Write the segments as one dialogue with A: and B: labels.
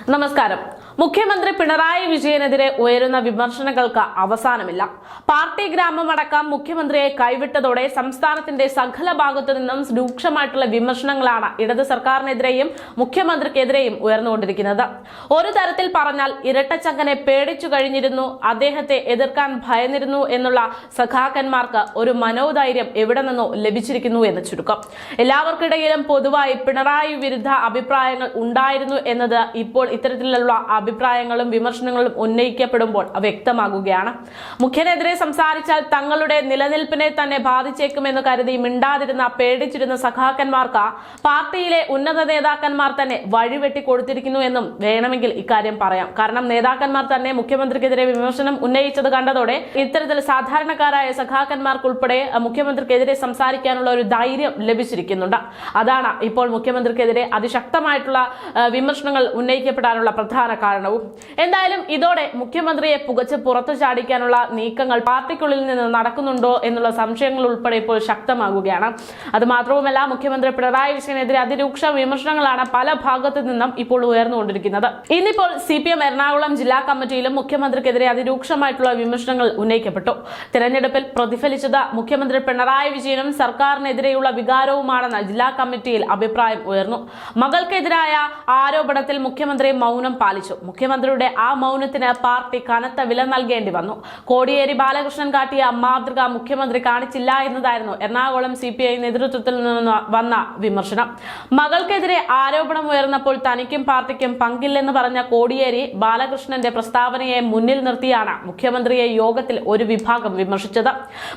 A: നമസ്കാരം മുഖ്യമന്ത്രി പിണറായി വിജയനെതിരെ ഉയരുന്ന വിമർശനങ്ങൾക്ക് അവസാനമില്ല. പാർട്ടി ഗ്രാമമടക്കം മുഖ്യമന്ത്രിയെ കൈവിട്ടതോടെ സംസ്ഥാനത്തിന്റെ സകല ഭാഗത്തു നിന്നും രൂക്ഷമായിട്ടുള്ള വിമർശനങ്ങളാണ് ഇടത് സർക്കാരിനെതിരെയും മുഖ്യമന്ത്രിക്കെതിരെയും ഉയർന്നുകൊണ്ടിരിക്കുന്നത്. ഒരു തരത്തിൽ പറഞ്ഞാൽ ഇരട്ടച്ചങ്കനെ പേടിച്ചു കഴിഞ്ഞിരുന്നു അദ്ദേഹത്തെ എതിർക്കാൻ ഭയന്നിരുന്നു എന്നുള്ള സഖാക്കന്മാർക്ക് ഒരു മനോധൈര്യം എവിടെ നിന്നോ ലഭിച്ചിരിക്കുന്നു എന്ന് ചുരുക്കം. എല്ലാവർക്കിടയിലും പൊതുവായി പിണറായി വിരുദ്ധ അഭിപ്രായങ്ങൾ ഉണ്ടായിരുന്നു എന്നത് ഇപ്പോൾ ഇത്തരത്തിലുള്ള അഭിപ്രായങ്ങളും വിമർശനങ്ങളും ഉന്നയിക്കപ്പെടുമ്പോൾ വ്യക്തമാകുകയാണ്. മുഖ്യനെതിരെ സംസാരിച്ചാൽ തങ്ങളുടെ നിലനിൽപ്പിനെ തന്നെ ബാധിച്ചേക്കുമെന്ന് കരുതി മിണ്ടാതിരുന്ന പേടിച്ചിരുന്ന സഖാക്കന്മാർക്ക് പാർട്ടിയിലെ ഉന്നത നേതാക്കന്മാർ തന്നെ വഴിവെട്ടി കൊടുത്തിരിക്കുന്നു എന്നും വേണമെങ്കിൽ ഇക്കാര്യം പറയാം. കാരണം നേതാക്കന്മാർ തന്നെ മുഖ്യമന്ത്രിക്കെതിരെ വിമർശനം ഉന്നയിച്ചത് കണ്ടതോടെ ഇത്തരത്തിൽ സാധാരണക്കാരായ സഖാക്കന്മാർക്കുൾപ്പെടെ മുഖ്യമന്ത്രിക്കെതിരെ സംസാരിക്കാനുള്ള ഒരു ധൈര്യം ലഭിച്ചിരിക്കുന്നുണ്ട്. അതാണ് ഇപ്പോൾ മുഖ്യമന്ത്രിക്കെതിരെ അതിശക്തമായിട്ടുള്ള വിമർശനങ്ങൾ ഉന്നയിക്കപ്പെടാനുള്ള പ്രധാന കാരണവും. എന്തായാലും ഇതോടെ മുഖ്യമന്ത്രിയെ പുകച്ച് പുറത്തു ചാടിക്കാനുള്ള നീക്കങ്ങൾ പാർട്ടിക്കുള്ളിൽ നിന്ന് നടക്കുന്നുണ്ടോ എന്നുള്ള സംശയങ്ങൾ ഉൾപ്പെടെ ഇപ്പോൾ ശക്തമാകുകയാണ്. അത് മാത്രവുമല്ല മുഖ്യമന്ത്രി പിണറായി വിജയനെതിരെ അതിരൂക്ഷ വിമർശനങ്ങളാണ് പല ഭാഗത്തു നിന്നും ഇപ്പോൾ ഉയർന്നുകൊണ്ടിരിക്കുന്നത്. ഇന്നിപ്പോൾ സി പി എം എറണാകുളം ജില്ലാ കമ്മിറ്റിയിലും മുഖ്യമന്ത്രിക്കെതിരെ അതിരൂക്ഷമായിട്ടുള്ള വിമർശനങ്ങൾ ഉന്നയിക്കപ്പെട്ടു. തെരഞ്ഞെടുപ്പിൽ പ്രതിഫലിച്ചത് മുഖ്യമന്ത്രി പിണറായി വിജയനും സർക്കാരിനെതിരെയുള്ള വികാരവുമാണെന്ന് ജില്ലാ കമ്മിറ്റിയിൽ അഭിപ്രായം ഉയർന്നു. മകൾക്കെതിരായ ആരോപണത്തിൽ മുഖ്യമന്ത്രി മൗനം പാലിച്ചു. മുഖ്യമന്ത്രിയുടെ ആ മൗനത്തിന് പാർട്ടി കനത്ത വില നൽകേണ്ടി വന്നു. കോടിയേരി ബാലകൃഷ്ണൻ കാട്ടിയ മാതൃക മുഖ്യമന്ത്രി കാണിച്ചില്ല എന്നതായിരുന്നു എറണാകുളം സി പി ഐ നേതൃത്വത്തിൽ നിന്ന് വന്ന വിമർശനം. മകൾക്കെതിരെ ആരോപണം ഉയർന്നപ്പോൾ തനിക്കും പാർട്ടിക്കും പങ്കില്ലെന്ന് പറഞ്ഞ കോടിയേരി ബാലകൃഷ്ണന്റെ പ്രസ്താവനയെ മുന്നിൽ നിർത്തിയാണ് മുഖ്യമന്ത്രിയെ യോഗത്തിൽ ഒരു വിഭാഗം വിമർശിച്ചത്.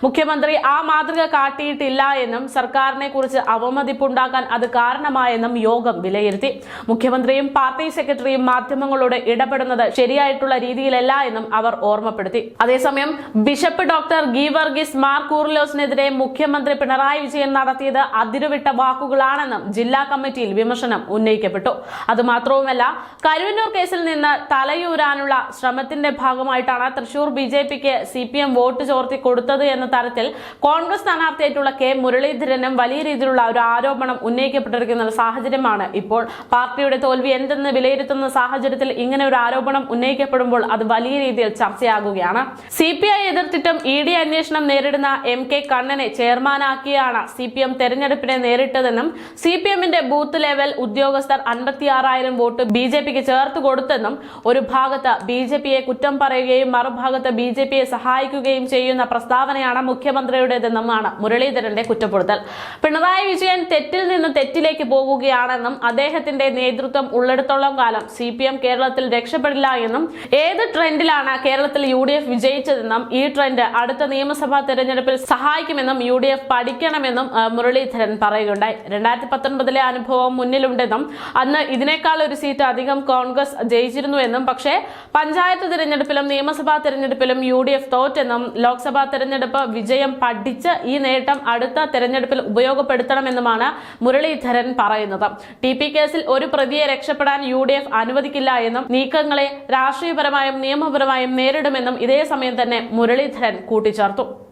A: മുഖ്യമന്ത്രി ആ മാതൃക കാട്ടിയിട്ടില്ല എന്നും സർക്കാരിനെ കുറിച്ച് അവമതിപ്പുണ്ടാക്കാൻ അത് കാരണമായെന്നും യോഗം വിലയിരുത്തി. മുഖ്യമന്ത്രിയും പാർട്ടി സെക്രട്ടറിയും മാധ്യമങ്ങളോട് ഇടപെടുന്നത് ശരിയായിട്ടുള്ള രീതിയിലല്ല എന്നും അവർ ഓർമ്മപ്പെടുത്തി. അതേസമയം ബിഷപ്പ് ഡോക്ടർ ഗീവർഗീസ് മാർ കൂർലോസിനെതിരെ മുഖ്യമന്ത്രി പിണറായി വിജയൻ നടത്തിയത് അതിരുവിട്ട വാക്കുകളാണെന്നും ജില്ലാ കമ്മിറ്റിയിൽ വിമർശനം ഉന്നയിക്കപ്പെട്ടു. അതുമാത്രവുമല്ല കരുവന്നൂർ കേസിൽ നിന്ന് തലയൂരാനുള്ള ശ്രമത്തിന്റെ ഭാഗമായിട്ടാണ് തൃശൂർ ബി ജെ പിക്ക് സി പി എം വോട്ട് ചോർത്തി കൊടുത്തത് എന്ന തരത്തിൽ കോൺഗ്രസ് സ്ഥാനാർത്ഥിയായിട്ടുള്ള കെ മുരളീധരനും വലിയ രീതിയിലുള്ള ഒരു ആരോപണം ഉന്നയിക്കപ്പെട്ടിരിക്കുന്ന സാഹചര്യമാണ് ഇപ്പോൾ. പാർട്ടിയുടെ തോൽവി എന്തെന്ന് വിലയിരുത്തുന്ന സാഹചര്യത്തിൽ ഇങ്ങനെ ഒരു ആരോപണം ഉന്നയിക്കപ്പെടുമ്പോൾ അത് വലിയ രീതിയിൽ ചർച്ചയാകുകയാണ്. സി പി ഐ എതിർത്തിട്ടും ഇ ഡി അന്വേഷണം നേരിടുന്ന എം കെ കണ്ണനെ ചെയർമാനാക്കിയാണ് സി പി എം തെരഞ്ഞെടുപ്പിനെ നേരിട്ടതെന്നും സി പി എമ്മിന്റെ ബൂത്ത് ലെവൽ ഉദ്യോഗസ്ഥർ അൻപത്തിയാറായിരം വോട്ട് ബി ജെ പിക്ക് ചേർത്ത് കൊടുത്തെന്നും ഒരു ഭാഗത്ത് ബി ജെ പിയെ കുറ്റം പറയുകയും മറുഭാഗത്ത് ബി ജെ പിയെ സഹായിക്കുകയും ചെയ്യുന്ന പ്രസ്താവനയാണ് മുഖ്യമന്ത്രിയുടേതെന്നുമാണ് മുരളീധരന്റെ കുറ്റപ്പെടുത്തൽ. പിണറായി വിജയൻ തെറ്റിൽ നിന്ന് തെറ്റിലേക്ക് പോകുകയാണെന്നും അദ്ദേഹത്തിന്റെ നേതൃത്വം ഉള്ളിടത്തോളം കാലം സി പി എം കേരളത്തിൽ രക്ഷപ്പെടില്ല എന്നും ഏത് ട്രെൻഡിലാണ് കേരളത്തിൽ യു ഡി എഫ് വിജയിച്ചതെന്നും ഈ ട്രെൻഡ് അടുത്ത നിയമസഭാ തെരഞ്ഞെടുപ്പിൽ സഹായിക്കുമെന്നും യു ഡി എഫ് പഠിക്കണമെന്നും മുരളീധരൻ പറയുകയുണ്ടായി. രണ്ടായിരത്തി പത്തൊൻപതിലെ അനുഭവം മുന്നിലുണ്ടെന്നും അന്ന് ഇതിനേക്കാൾ ഒരു സീറ്റ് അധികം കോൺഗ്രസ് ജയിച്ചിരുന്നുവെന്നും പക്ഷേ പഞ്ചായത്ത് തിരഞ്ഞെടുപ്പിലും നിയമസഭാ തെരഞ്ഞെടുപ്പിലും യു ഡി എഫ് തോറ്റെന്നും ലോക്സഭാ തെരഞ്ഞെടുപ്പ് വിജയം പഠിച്ച് ഈ നേട്ടം അടുത്ത തെരഞ്ഞെടുപ്പിൽ ഉപയോഗപ്പെടുത്തണമെന്നുമാണ് മുരളീധരൻ പറയുന്നത്. ടി പി കേസിൽ ഒരു പ്രതിയെ രക്ഷപ്പെടാൻ യു ഡി എഫ് അനുവദിക്കില്ല എന്നും നീക്കങ്ങളെ രാഷ്ട്രീയപരമായും നിയമപരമായും നേരിടുമെന്നും ഇതേ സമയം തന്നെ മുരളീധരൻ കൂട്ടിച്ചേർത്തു.